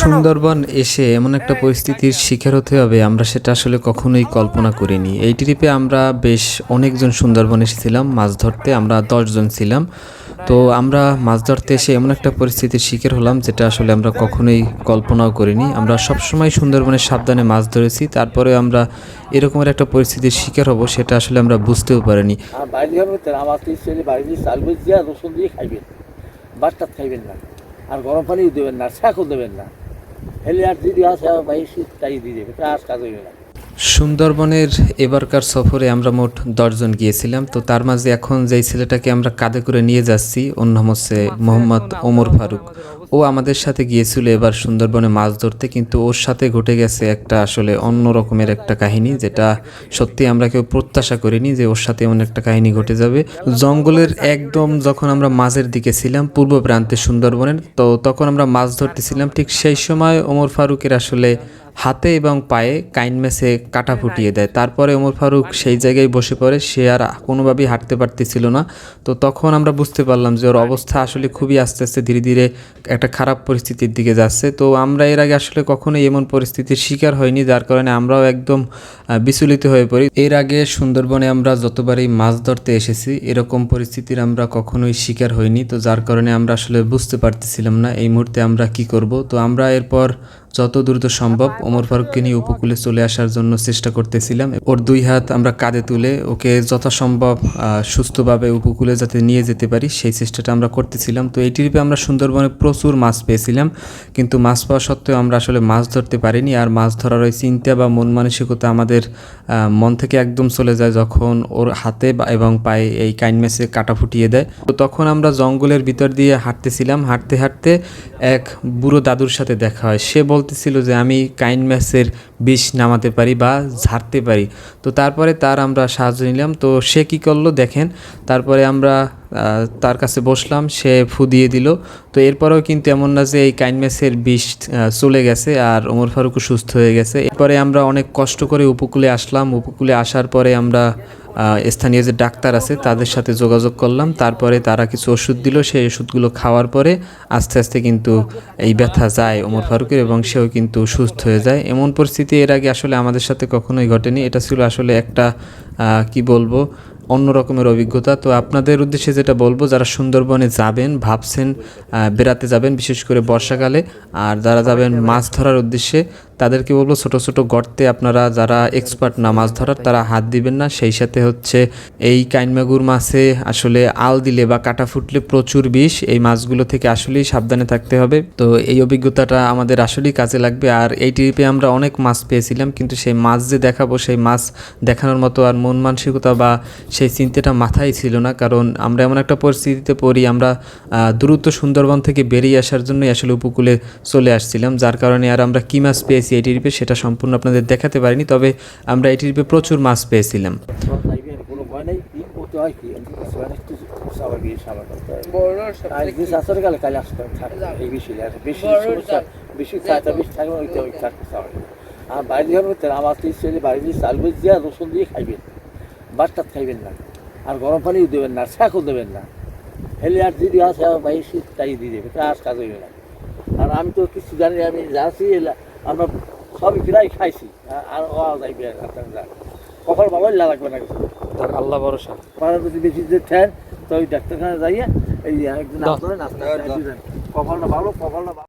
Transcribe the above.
সুন্দরবন এসে এমন একটা পরিস্থিতির শিকার হতে হবে আমরা সেটা আসলে কখনোই কল্পনা করিনি। এই ট্রিপে আমরা বেশ অনেকজন সুন্দরবন এসেছিলাম মাছ ধরতে আমরা দশজন ছিলাম। তো আমরা মাছ ধরতে এসে এমন একটা পরিস্থিতির শিকার হলাম যেটা আসলে আমরা কখনোই কল্পনাও করিনি। আমরা সবসময় সুন্দরবনের সাবধানে মাছ ধরেছি তারপরে আমরা এরকমের একটা পরিস্থিতির শিকার হব সেটা আসলে আমরা বুঝতেও পারিনি। আমার তিন দিয়ে চাল দিয়ে রসুন দিয়ে খাইবেন। বাটটা খাইবেন না। আর গরম পানিও দেবেন না শাকও দেবেন না। হেলে আর যদি আসে বাইরে শীত তাই দিয়ে দেবে কাজ কাজ হইবে না। সুন্দরবনের এবারকার সফরে আমরা মোট দশজন গিয়েছিলাম তো তার মাঝে এখন যেই ছেলেটাকে আমরা কাঁধে করে নিয়ে যাচ্ছি অন্য নাম হচ্ছে মোহাম্মদ ওমর ফারুক। ও আমাদের সাথে গিয়েছিল এবার সুন্দরবনে মাছ ধরতে, কিন্তু ওর সাথে ঘটে গেছে একটা আসলে অন্য রকমের একটা কাহিনী, যেটা সত্যি আমরা কেউ প্রত্যাশা করিনি যে ওর সাথে এমন একটা কাহিনী ঘটে যাবে। জঙ্গলের একদম যখন আমরা মাঝের দিকে ছিলাম, পূর্ব প্রান্তে সুন্দরবনের, তো তখন আমরা মাছ ধরতেছিলাম, ঠিক সেই সময় ওমর ফারুকের আসলে হাতে এবং পায়ে কাইন মেসে কাটা ফুটিয়ে দেয়। তারপরে ওমর ফারুক সেই জায়গায় বসে পড়ে সে আর কোনোভাবেই হাঁটতে পারতেছিল না। তো তখন আমরা বুঝতে পারলাম যে ওর অবস্থা আসলে খুবই আস্তে আস্তে ধীরে ধীরে একটা খারাপ পরিস্থিতির দিকে যাচ্ছে। তো আমরা এর আগে আসলে কখনোই এমন পরিস্থিতির শিকার হয়নি যার কারণে আমরাও একদম বিচলিত হয়ে পড়ি। এর আগে সুন্দরবনে আমরা যতবারই মাছ ধরতে এসেছি এরকম পরিস্থিতির আমরা কখনোই শিকার হইনি। তো যার কারণে আমরা আসলে বুঝতে পারতেছিলাম না এই মুহূর্তে আমরা কি করব। তো আমরা এরপর যত দ্রুত সম্ভব ওমর ফারুককে নিয়ে উপকূলে চলে আসার জন্য চেষ্টা করতেছিলাম। ওর দুই হাত আমরা কাঁধে তুলে ওকে যথাসম্ভব সুস্থভাবে উপকূলে যাতে নিয়ে যেতে পারি, সেই চেষ্টাটা আমরা করতেছিলাম। তো এই ট্রিপে আমরা সুন্দরবনে প্রচুর মাছ পেয়েছিলাম, কিন্তু মাছ পাওয়া সত্ত্বেও আমরা আসলে মাছ ধরতে পারিনি। আর মাছ ধরার ওই চিন্তা বা মন মানসিকতা আমাদের মন থেকে একদম চলে যায় যখন ওর হাতে এবং পায়ে এই কাইন মেসে কাটা ফুটিয়ে দেয়। তো তখন আমরা জঙ্গলের ভিতর দিয়ে হাঁটতেছিলাম। হাঁটতে হাঁটতে এক বুড়ো দাদুর সাথে দেখা হয়। সে বলতেছিল যে আমি কাইন ম্যাসের বিষ নামাতে পারি বা ঝাড়তে পারি। তো তারপরে তার আমরা সাহায্য নিলাম। তো সে কি করল দেখেন, তারপরে আমরা তার কাছে বসলাম, সে ফু দিয়ে দিল। তো এরপরেও কিন্তু এমন না যে এই কাইনমেসের বিষ চলে গেছে আর ওমর ফারুকও সুস্থ হয়ে গেছে। এরপরে আমরা অনেক কষ্ট করে উপকূলে আসলাম। উপকূলে আসার পরে আমরা স্থানীয় যে ডাক্তার আছে, তাদের সাথে যোগাযোগ করলাম। তারপরে তারা কিছু ওষুধ দিল। সেই ওষুধগুলো খাওয়ার পরে আস্তে আস্তে কিন্তু এই ব্যথা যায় ওমর ফারুকের এবং সেও কিন্তু সুস্থ হয়ে যায়। এমন পরিস্থিতি এর আগে আসলে আমাদের সাথে কখনোই ঘটেনি। এটা ছিল আসলে একটা কি বলব, অন্য রকমের অভিজ্ঞতা। তো আপনাদের উদ্দেশ্যে যেটা বলব, যারা সুন্দরবনে যাবেন, ভাবছেন বেড়াতে যাবেন, বিশেষ করে বর্ষাকালে, আর যারা যাবেন মাছ ধরার উদ্দেশ্যে তাদেরকে বলব ছোট ছোট গর্তে আপনারা যারা এক্সপার্ট না, মাছ ধরার, তারা হাত দিবেন না। সেই সাথে হচ্ছে এই কাইনমাগুর মাছে আসলে আল দিলে বা কাটা ফুটলে প্রচুর বিষ। এই মাছগুলো থেকে আসলেই সাবধানে থাকতে হবে। তো এই অভিজ্ঞতাটা আমাদের আসলেই কাজে লাগবে। আর এই ট্রিপে আমরা অনেক মাছ পেয়েছিলাম, কিন্তু সেই মাছ যে দেখাবো, সেই মাছ দেখানোর মতো আর মন মানসিকতা বা সেই চিন্তাটা মাথায় ছিল না। কারণ আমরা এমন একটা পরিস্থিতিতে পড়ি, আমরা দ্রুত সুন্দরবন থেকে বেরিয়ে আসার জন্যই আসলে উপকূলে চলে আসছিলাম। যার কারণে আর আমরা কী মাছ পেয়েছি এই ট্রিপে সেটা সম্পূর্ণ আপনাদের দেখাতে পারিনি তবে আমরা এই ট্রিপে প্রচুর মাছ পেয়েছিলাম। আর আর বাইরে হবে আমার তিন ছেলে বাইরে দিয়ে চাল দিয়ে রসুন দিয়ে খাইবেন খাইবেন না আর গরম পানিও দেবেন না শাকও দেবেন না হেলে আর যদি আসে বাইরে শীত তাই দিয়ে দেবে কাজ কাজ হইবে না আর আমি তো কিছু জানি আমি যাচ্ছি এলা- আমরা সবই প্রায় খাইছি। আর- আর ও যাইবে যা কখন বাবা লাগবে না কিছু। আল্লাহ ভরসা। পাড়া যদি বেশি যে ঠেন তো ওই ডাক্তারখানা যাইয়া এই একদিন আপনারা কপালটা ভালো কখনো ভালো।